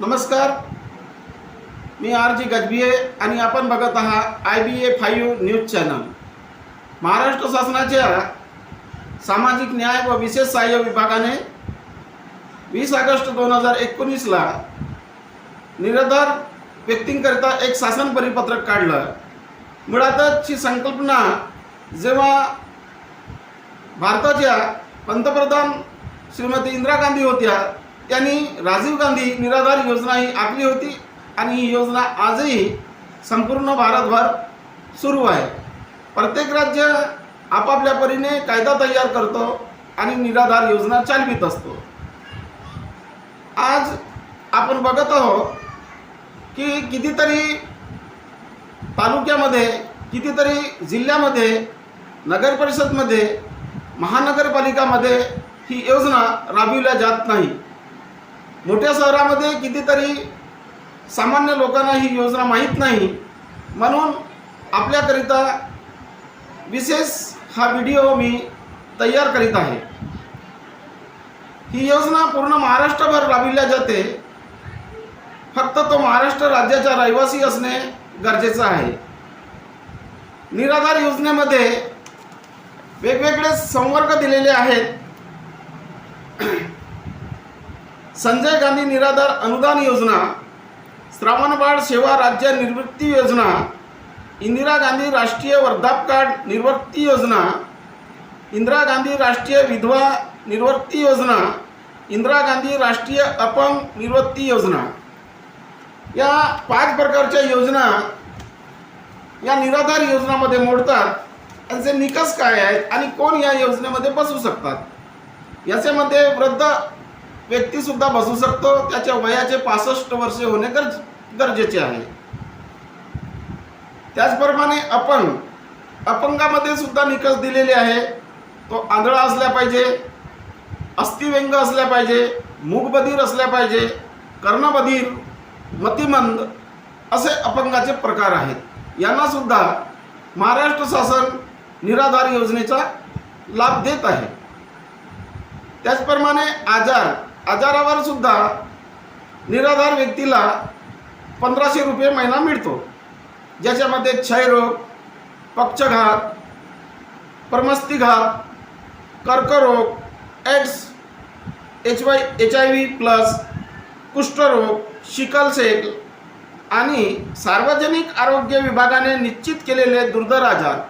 नमस्कार. मी R G Gajbiye आणि आपण बघत आहात I B A five news channel. Maharashtra शासनाच्या सामाजिक न्याय व विशेष सहाय्य विभागाने वीस ऑगस्ट दोन हजार एकोणीसला निराधार व्यक्तींकरिता एक शासन परिपत्रक काढलं. मुळातच ही संकल्पना जेव्हा भारताच्या पंतप्रधान श्रीमती इंदिरा गांधी होत्या त्यांनी राजीव गांधी निराधार योजना ही आखली होती आणि ही योजना आजही संपूर्ण भारतभर सुरू आहे. प्रत्येक राज्य आपापल्या परीने कायदा तयार करतो आणि निराधार योजना चालवित असतो. आज आपण बघत आहोत की कितीतरी तालुक्यामध्ये कितीतरी जिल्ह्यामध्ये नगर परिषदमध्ये महानगरपालिकामध्ये ही योजना राबविल्या जात नाही. मोठ्या शहरामध्ये कितीतरी सामान्य लोकांना ही योजना माहीत नाही. म्हणून आपल्याकरिता विशेष हा व्हिडिओ मी तयार करीत आहे. ही योजना पूर्ण महाराष्ट्रभर राबविल्या जाते. फक्त तो महाराष्ट्र राज्याचा रहिवासी असणे गरजेचं आहे. निराधार योजनेमध्ये वेगवेगळे संवर्ग दिलेले आहेत. संजय गांधी निराधार अनुदान योजना श्रावणबाळ सेवा राज्य निवृत्ती योजना इंदिरा गांधी राष्ट्रीय वर्धापकाळ निवृत्ती योजना इंदिरा गांधी राष्ट्रीय विधवा निवृत्ती योजना इंदिरा गांधी राष्ट्रीय अपंग निवृत्ती योजना. या पाच प्रकारच्या योजना या निराधार योजनामध्ये मोडतात. त्यांचे निकष काय आहेत आणि कोण या योजनेमध्ये बसू शकतात? याच्यामध्ये वृद्ध व्यक्तीसुद्धा बसू शकतो. त्याच्या वयाचे पासष्ट वर्षे होणे गरज गरजेचे आहे. त्याचप्रमाणे अपंग अपंगामध्ये सुद्धा निकष दिलेले आहे. तो आंधळा असला पाहिजे अस्थिव्यंग असल्या पाहिजे मूगबधीर असल्या पाहिजे कर्णबधीर मतिमंद असे अपंगाचे प्रकार आहेत. यांना सुद्धा महाराष्ट्र शासन निराधार योजनेचा लाभ देत आहे. त्याचप्रमाणे आजार आजारावर सुद्धा निराधार व्यक्तीला पंधराशे रुपये महिना मिळतो. ज्याच्यामध्ये क्षयरोग पक्षघात परमस्तीघात कर्करोग AIDS H Y H I V plus कुष्ठरोग शिकलसेल आणि सार्वजनिक आरोग्य विभागाने निश्चित केलेले दुर्धर आजार.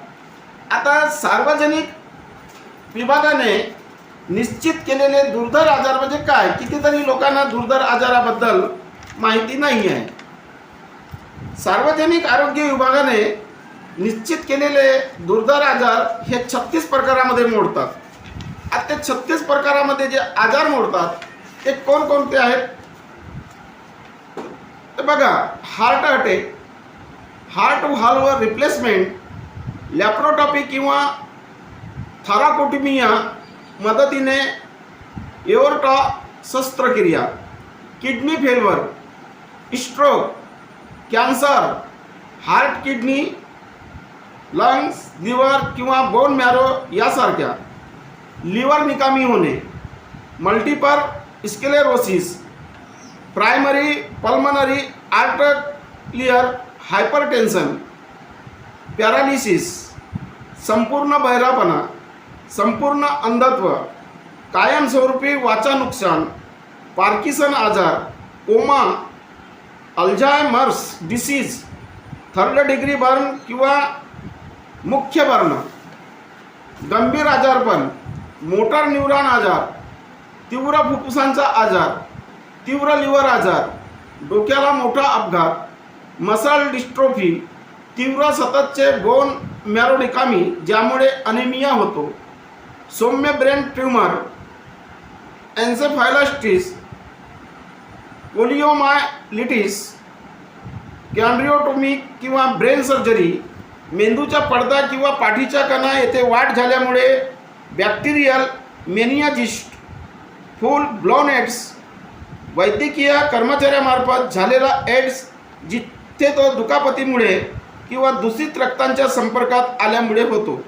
आता सार्वजनिक विभागाने निश्चित केलेले दुर्धर आजार म्हणजे काय? कितीतरी लोकांना दुर्धर आजाराबद्दल माहिती नाही आहे सार्वजनिक आरोग्य विभागाने निश्चित केलेले दुर्धर आजार हे छत्तीस प्रकारामध्ये मोडतात. आता ते छत्तीस प्रकारामध्ये जे आजार मोडतात ते कोणकोणते आहेत? तर बघा heart attack heart valve replacement laparotomy किंवा थाराकोटिमिया मदतीने एओर्टा शस्त्रक्रिया kidney failure stroke cancer heart kidney lungs liver किंवा बोन मॅरो यासारख्या लिव्हर निकामी होणे multiple sclerosis primary pulmonary arterial hypertension paralysis संपूर्ण बहिरापणा संपूर्ण अंधत्व कायमस्वरूपी वाचा नुकसान पार्किसन आजार coma Alzheimer's disease third degree burn किंवा मुख्य बर्न गंभीर आजारपण मोटर न्यूरॉन आजार तीव्र फुफ्फुसांचा आजार तीव्र लिव्हर आजार डोक्याला मोठा अपघात मसल डिस्ट्रोफी तीव्र सततचे बोन मॅरोडिकामी ज्यामुळे अनिमिया होतो. सौम्य ब्रेन ट्यूमर एन्सेफायलास्टिस पोलिओमायलिटिस कॅन्ड्रिओटोमी किंवा ब्रेन सर्जरी मेंदूच्या पडदा किंवा पाठीच्या कणा येथे वाढ झाल्यामुळे बॅक्टेरियल मेनियाजिस्ट फुल ब्लॉन एड्स वैद्यकीय कर्मचाऱ्यामार्फत झालेला एड्स जिथे तो दुखापतीमुळे किंवा दूषित रक्तांच्या संपर्कात आल्यामुळे होतो.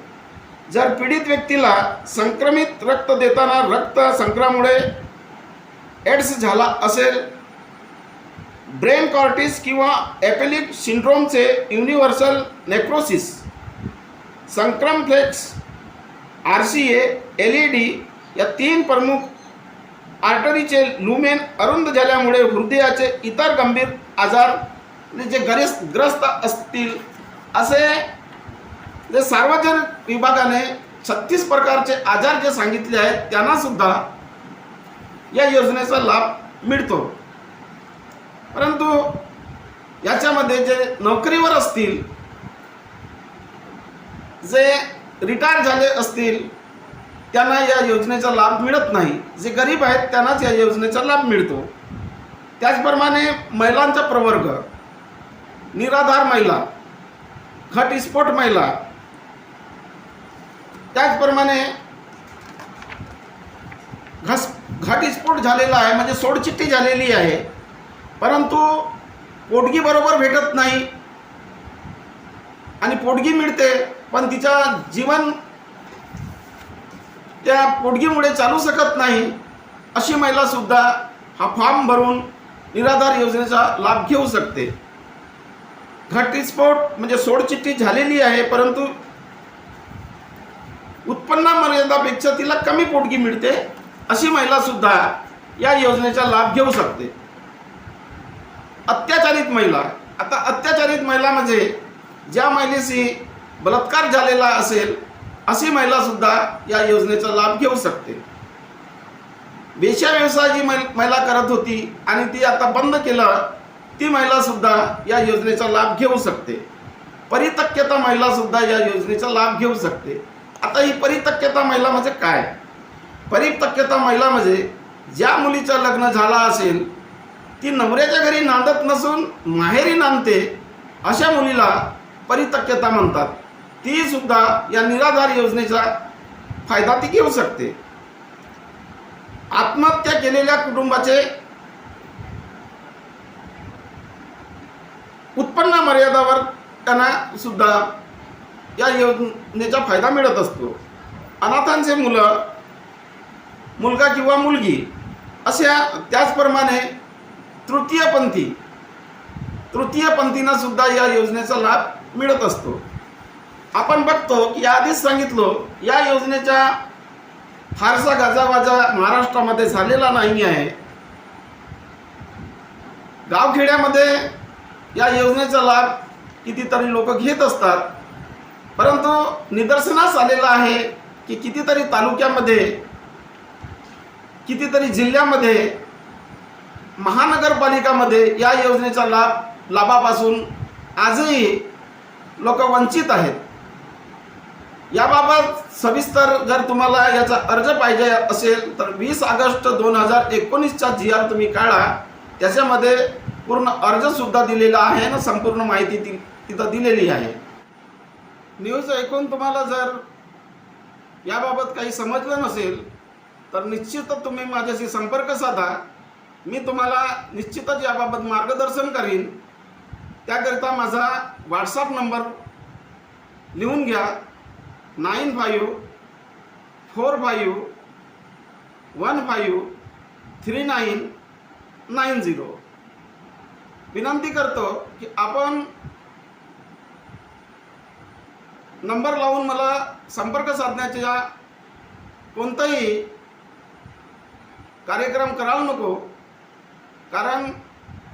जर पीडित व्यक्तीला संक्रमित रक्त देताना रक्त संक्रामुळे एड्स झाला असेल ब्रेन कॉर्टिस किंवा ॲपेलिक सिंड्रोमचे universal necrosis संक्रमफ्लेक्स R C A L E D या तीन प्रमुख आर्टरीचे लुमेन अरुंद झाल्यामुळे हृदयाचे इतर गंभीर आजार म्हणजे जे गरीस ग्रस्त असतील असे जे सार्वजनिक विभागाने छत्तीस प्रकारचे आजार जे सांगितले आहेत त्यांना सुद्धा या योजनेचा लाभ मिळतो. परंतु याच्यामध्ये जे नोकरीवर असतील जे रिटायर झाले असतील त्यांना या योजनेचा लाभ मिळत नाही. जे गरीब आहेत त्यांनाच या योजनेचा लाभ मिळतो. त्याचप्रमाणे महिलांचा प्रवर्ग निराधार महिला घटस्फोट महिला त्याचप्रमाणे घस घटस्फोट झालेला आहे म्हणजे सोडचिठ्ठी झालेली आहे. परंतु पोटगी बरोबर भेटत नाही. आणि पोटगी मिळते पण तिचा जीवन त्या पोटगीमुळे चालू शकत नाही अशी महिलासुद्धा हा फॉर्म भरून निराधार योजनेचा लाभ घेऊ शकते. घटस्फोट म्हणजे सोडचिठ्ठी झालेली आहे परंतु उत्पन्न मर्यादापेक्षा तिला कमी पोटगी मिळते अशी महिला सुद्धा या योजनेचा लाभ घेऊ शकते. अत्याचारित महिला आता अत्याचारित महिला म्हणजे ज्या महिलेशी बलात्कार झालेला असेल अशी महिला सुद्धा या योजनेचा लाभ घेऊ शकते. वेश्या व्यवसाय जी महिला करत होती आणि ती आता बंद केलं ती महिला सुद्धा या योजनेचा लाभ घेऊ शकते. परितक्यता महिला सुद्धा या योजनेचा लाभ घेऊ शकते. आता ही परितक्यता महिला म्हणजे काय? परितक्यता महिला म्हणजे ज्या मुलीचं लग्न झाला असेल ती नवऱ्याच्या घरी नांदत नसून माहेरी नांदते अशा मुलीला परितक्यता म्हणतात. ती सुद्धा या निराधार योजनेचा फायदा ती घेऊ शकते. आत्महत्या केलेल्या कुटुंबाचे उत्पन्न मर्यादावर त्यांना सुद्धा या योजनेचा फायदा मिळत असतो. अनाथांचे मुलं मुलगा किंवा मुलगी अशा त्याचप्रमाणे तृतीयपंथी तृतीयपंथींना सुद्धा या योजनेचा लाभ मिळत असतो. आपण बघतो की आधीच सांगितलो या योजनेच्या फारसा गाजावाजा महाराष्ट्रामध्ये झालेला नाही आहे. गावखेड्यामध्ये या योजनेचा लाभ कितीतरी लोक घेत असतात. परंतु निदर्शनास आलेलं आहे की कितीतरी तालुक्यामध्ये कितीतरी जिल्ह्यामध्ये महानगरपालिकामध्ये या योजनेचा लाभ लाभापासून आजही लोक वंचित आहेत. याबाबत सविस्तर जर तुम्हाला याचा अर्ज पाहिजे असेल तर वीस ऑगस्ट दोन हजार एकोणीसचा जी आर तुम्ही काढा. त्याच्यामध्ये पूर्ण अर्जसुद्धा दिलेला आहे ना संपूर्ण माहिती ती तिथं दिलेली आहे. न्यूज ऐकून तुम्हाला जर याबाबत काही समजलं नसेल तर निश्चितच तुम्ही माझ्याशी संपर्क साधा. मी तुम्हाला निश्चितच याबाबत मार्गदर्शन करीन. त्याकरिता माझा व्हॉट्सअप नंबर लिहून घ्या. Nine five four five one five three nine nine zero. विनंती करतो की आपण नंबर लावून मला संपर्क साधण्याच्या कोणताही कार्यक्रम कराल नको. कारण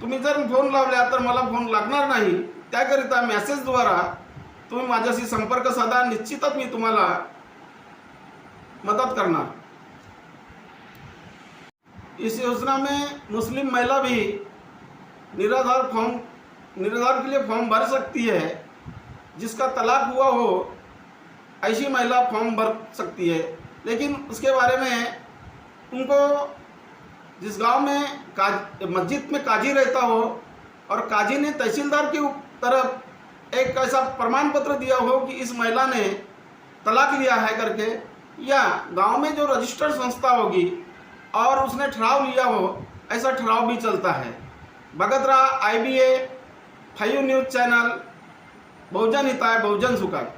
तुम्ही जर फोन लावल्या तर मला फोन लागणार नाही. त्याकरिता मॅसेजद्वारा तुम्ही माझ्याशी संपर्क साधा. निश्चितच मी तुम्हाला मदद करना इस योजना में मुस्लिम महिला भी निराधार फॉर्म निराधार के लिए फॉर्म भर सकती है. जिसका तलाक हुआ हो, ऐसी महिला फॉर्म भर सकती है। लेकिन उसके बारे में उनको जिस गाँव में काज, मस्जिद में काजी रहता हो और काजी ने तहसीलदार की तरफ़ एक ऐसा प्रमाण पत्र दिया हो कि इस महिला ने तलाक लिया है करके, या गाँव में जो रजिस्टर्ड संस्था होगी और उसने ठहराव लिया हो, ऐसा ठहराव भी चलता है। भगत रहा I B A five news channel बहुजन हिताय बहुजन सुखाय